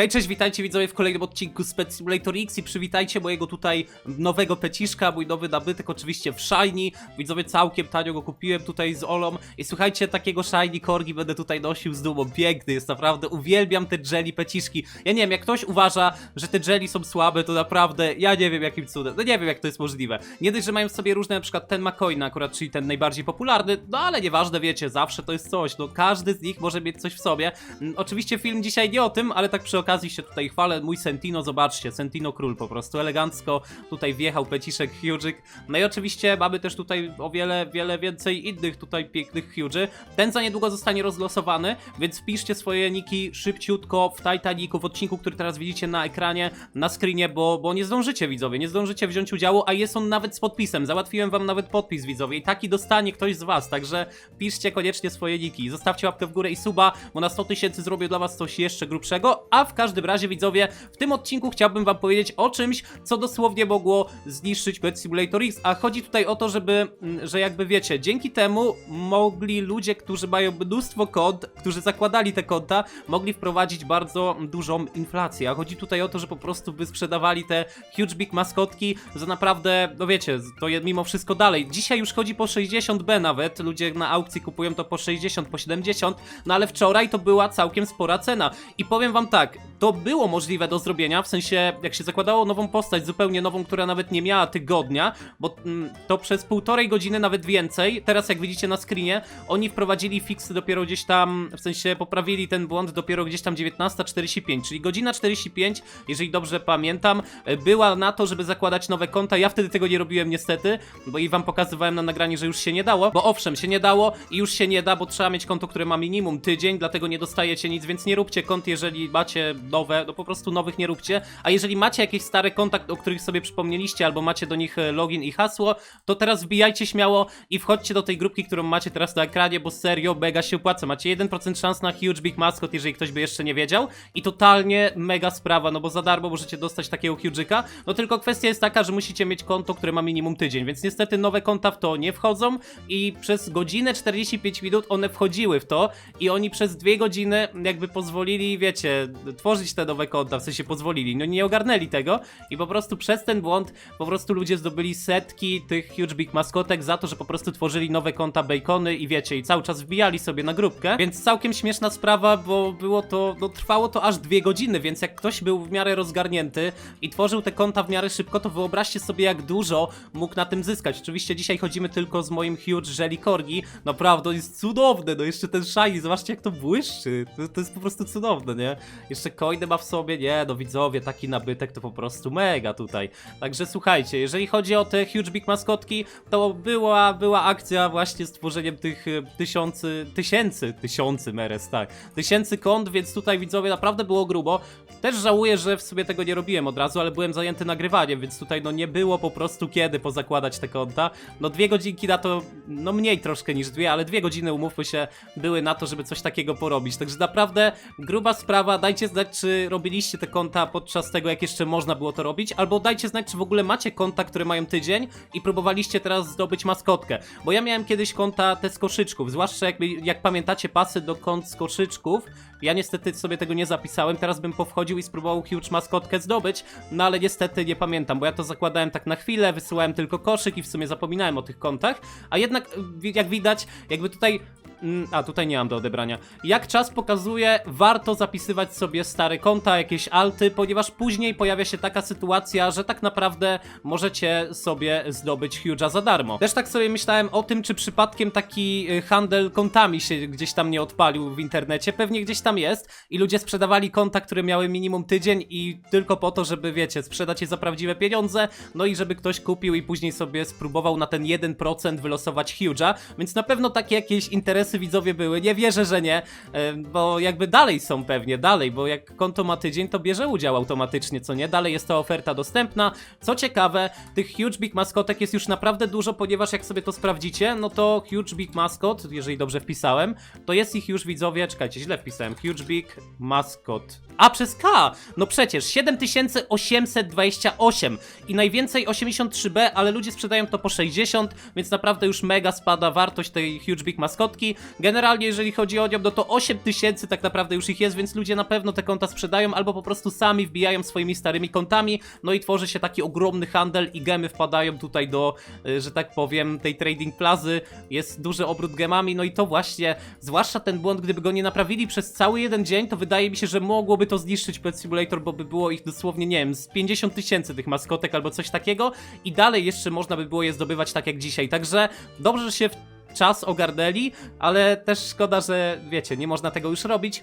Hej, cześć, witajcie widzowie w kolejnym odcinku z Pet Simulator X i przywitajcie mojego tutaj nowego peciszka, mój nowy nabytek oczywiście w Shiny. Widzowie całkiem tanio go kupiłem tutaj z Olą i słuchajcie, takiego Shiny Corgi będę tutaj nosił z dumą. Piękny jest naprawdę, uwielbiam te jelly peciszki. Ja nie wiem, jak ktoś uważa, że te jelly są słabe, to naprawdę, ja nie wiem jakim cudem, no nie wiem jak to jest możliwe. Nie dość, że mają w sobie różne, na przykład ten McCoyna akurat, czyli ten najbardziej popularny, no ale nieważne, wiecie, zawsze to jest coś, no każdy z nich może mieć coś w sobie. Mm, Oczywiście film dzisiaj nie o tym, ale tak przy okazji się tutaj chwalę. Mój Sentino, zobaczcie, Sentino Król po prostu elegancko tutaj wjechał peciszek Huge'yk. No i oczywiście mamy też tutaj o wiele, wiele więcej innych tutaj pięknych Huge'y. Ten za niedługo zostanie rozlosowany, więc wpiszcie swoje niki szybciutko w Titanicu, w odcinku, który teraz widzicie na ekranie, na screenie, bo, bo nie zdążycie widzowie, nie zdążycie wziąć udziału, a jest on nawet z podpisem. Załatwiłem wam nawet podpis widzowie i taki dostanie ktoś z was, także piszcie koniecznie swoje niki. Zostawcie łapkę w górę i suba, bo na 100 tysięcy zrobię dla was coś jeszcze grubszego, a w każdym razie widzowie, w tym odcinku chciałbym wam powiedzieć o czymś, co dosłownie mogło zniszczyć Pet Simulator X, a chodzi tutaj o to, żeby, mm, że jakby wiecie, dzięki temu mogli ludzie, którzy mają mnóstwo kont, którzy zakładali te konta, mogli wprowadzić bardzo dużą inflację, a chodzi tutaj o to, że po prostu by sprzedawali te huge big maskotki za naprawdę, no wiecie, to mimo wszystko dalej. Dzisiaj już chodzi po 60B nawet, ludzie na aukcji kupują to po 60, po 70, no ale wczoraj to była całkiem spora cena. I powiem wam tak, to było możliwe do zrobienia, w sensie jak się zakładało nową postać, zupełnie nową, która nawet nie miała tygodnia, bo mm, to przez półtorej godziny, nawet więcej, teraz jak widzicie na screenie, oni wprowadzili fixy dopiero gdzieś tam, w sensie poprawili ten błąd dopiero gdzieś tam 19.45, czyli godzina 45, jeżeli dobrze pamiętam, e, była na to, żeby zakładać nowe konta. Ja wtedy tego nie robiłem niestety, bo i wam pokazywałem na nagraniu, że już się nie dało, bo owszem, się nie dało i już się nie da, bo trzeba mieć konto, które ma minimum tydzień, dlatego nie dostajecie nic, więc nie róbcie kont, jeżeli macie nowe, no po prostu nowych nie róbcie, a jeżeli macie jakieś stare konta, o których sobie przypomnieliście, albo macie do nich e, login i hasło, to teraz wbijajcie śmiało i wchodźcie do tej grupki, którą macie teraz na ekranie, bo serio mega się opłaca. Macie 1% szans na Huge Big Mascot, jeżeli ktoś by jeszcze nie wiedział. I totalnie mega sprawa, no bo za darmo możecie dostać takiego Huge'yka, no tylko kwestia jest taka, że musicie mieć konto, które ma minimum tydzień, więc niestety nowe konta w to nie wchodzą. I przez godzinę 45 minut one wchodziły w to i oni przez dwie godziny jakby pozwolili, wiecie, tworzyć te nowe konta, w sensie pozwolili, no nie ogarnęli tego i po prostu przez ten błąd po prostu ludzie zdobyli setki tych Huge Big Maskotek za to, że po prostu tworzyli nowe konta bacony i wiecie, i cały czas wbijali sobie na grupkę, więc całkiem śmieszna sprawa, bo było to, no trwało to aż dwie godziny, więc jak ktoś był w miarę rozgarnięty i tworzył te konta w miarę szybko, to wyobraźcie sobie jak dużo mógł na tym zyskać. Oczywiście dzisiaj chodzimy tylko z moim Huge Jelly Corgi, naprawdę jest cudowny, no jeszcze ten shiny, zobaczcie jak to błyszczy, to, to jest po prostu cudowne, nie? Jeszcze coiny ma w sobie, nie, no widzowie, taki nabytek to po prostu mega tutaj. Także słuchajcie, jeżeli chodzi o te Huge Big Maskotki, to była, była akcja właśnie z tworzeniem tych e, tysiący, tysięcy, tysiący Meres, tak, tysięcy kont, więc tutaj widzowie naprawdę było grubo. Też żałuję, że w sobie tego nie robiłem od razu, ale byłem zajęty nagrywaniem, więc tutaj no nie było po prostu kiedy pozakładać te konta. No dwie godzinki na to, no mniej troszkę niż dwie, ale dwie godziny, umówmy się, były na to, żeby coś takiego porobić. Także naprawdę gruba sprawa, dajcie znać, czy robiliście te konta podczas tego, jak jeszcze można było to robić, albo dajcie znać, czy w ogóle macie konta, które mają tydzień i próbowaliście teraz zdobyć maskotkę. Bo ja miałem kiedyś konta te z koszyczków, zwłaszcza jakby, jak pamiętacie pasy do kont z koszyczków, ja niestety sobie tego nie zapisałem, teraz bym powchodził i spróbował huge maskotkę zdobyć, no ale niestety nie pamiętam, bo ja to zakładałem tak na chwilę, wysyłałem tylko koszyk i w sumie zapominałem o tych kontach, a jednak jak widać, jakby tutaj Mm, A, tutaj nie mam do odebrania. Jak czas pokazuje, warto zapisywać sobie stare konta, jakieś alty, ponieważ później pojawia się taka sytuacja, że tak naprawdę możecie sobie zdobyć Huge'a za darmo. Też tak sobie myślałem o tym, czy przypadkiem taki y, handel kontami się gdzieś tam nie odpalił w internecie. Pewnie gdzieś tam jest i ludzie sprzedawali konta, które miały minimum tydzień i tylko po to, żeby wiecie, sprzedać je za prawdziwe pieniądze, no i żeby ktoś kupił i później sobie spróbował na ten 1% wylosować Huge'a, więc na pewno takie jakieś interesy widzowie były. Nie wierzę, że nie, e, bo jakby dalej są pewnie, dalej, bo jak konto ma tydzień, to bierze udział automatycznie, co nie? Dalej jest ta oferta dostępna. Co ciekawe, tych Huge Big Maskotek jest już naprawdę dużo, ponieważ jak sobie to sprawdzicie, no to Huge Big Mascot, jeżeli dobrze wpisałem, to jest ich już widzowie, czekajcie, źle wpisałem, Huge Big Mascot. A, przez K! No przecież, 7828 i najwięcej 83B, ale ludzie sprzedają to po 60, więc naprawdę już mega spada wartość tej Huge Big Maskotki. Generalnie, jeżeli chodzi o nią, no to 8 tysięcy tak naprawdę już ich jest, więc ludzie na pewno te konta sprzedają albo po prostu sami wbijają swoimi starymi kontami, no i tworzy się taki ogromny handel i gemy wpadają tutaj do, y, że tak powiem, tej trading plazy. Jest duży obrót gemami, no i to właśnie, zwłaszcza ten błąd, gdyby go nie naprawili przez cały jeden dzień, to wydaje mi się, że mogłoby to zniszczyć Pet Simulator, bo by było ich dosłownie, nie wiem, z 50 tysięcy tych maskotek albo coś takiego i dalej jeszcze można by było je zdobywać tak jak dzisiaj. Także dobrze, że się w czas ogarnęli, ale też szkoda, że wiecie, nie można tego już robić.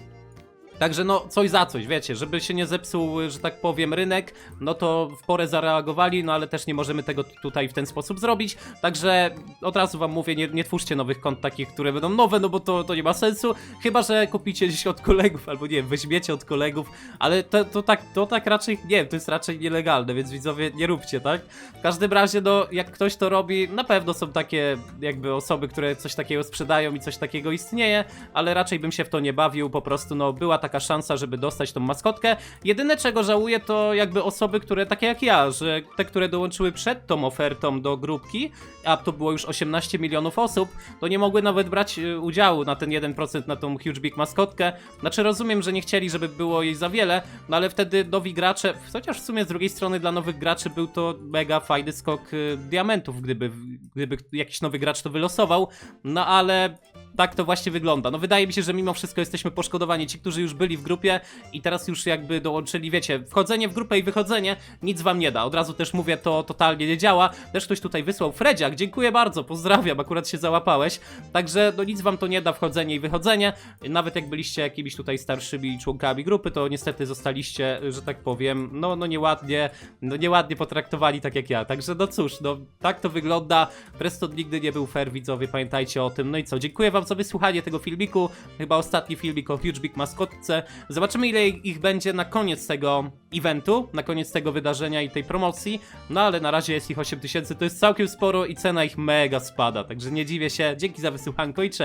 Także no, coś za coś, wiecie, żeby się nie zepsuł, że tak powiem, rynek, no to w porę zareagowali, no ale też nie możemy tego tutaj w ten sposób zrobić, także od razu wam mówię, nie, nie twórzcie nowych kont takich, które będą nowe, no bo to, to nie ma sensu, chyba, że kupicie gdzieś od kolegów, albo nie weźmiecie od kolegów, ale to, to, tak, to tak raczej, nie wiem, to jest raczej nielegalne, więc widzowie, nie róbcie, tak? W każdym razie, no, jak ktoś to robi, na pewno są takie jakby osoby, które coś takiego sprzedają i coś takiego istnieje, ale raczej bym się w to nie bawił, po prostu no była taka szansa, żeby dostać tą maskotkę. Jedyne czego żałuję to jakby osoby, które takie jak ja, że te, które dołączyły przed tą ofertą do grupki, a to było już 18 milionów osób, to nie mogły nawet brać y, udziału na ten 1% na tą Huge Big maskotkę. Znaczy rozumiem, że nie chcieli, żeby było jej za wiele, no ale wtedy nowi gracze, chociaż w sumie z drugiej strony dla nowych graczy był to mega fajny skok y, diamentów, gdyby, gdyby jakiś nowy gracz to wylosował, no ale tak to właśnie wygląda. No wydaje mi się, że mimo wszystko jesteśmy poszkodowani. Ci, którzy już byli w grupie i teraz już jakby dołączyli, wiecie, wchodzenie w grupę i wychodzenie nic wam nie da. Od razu też mówię, to totalnie nie działa. Też ktoś tutaj wysłał Fredziak, dziękuję bardzo, pozdrawiam, akurat się załapałeś. Także no nic wam to nie da, wchodzenie i wychodzenie. Nawet jak byliście jakimiś tutaj starszymi członkami grupy, to niestety zostaliście, że tak powiem, no, no nieładnie, no nieładnie potraktowani tak jak ja. Także no cóż, no tak to wygląda. Preston nigdy nie był fair, widzowie, pamiętajcie o tym. No i co, dziękuję wam za wysłuchanie tego filmiku. Chyba ostatni filmik o Huge Big Maskotce. Zobaczymy ile ich będzie na koniec tego eventu, na koniec tego wydarzenia i tej promocji. No ale na razie jest ich 8000, to jest całkiem sporo i cena ich mega spada. Także nie dziwię się. Dzięki za wysłuchanko i cześć.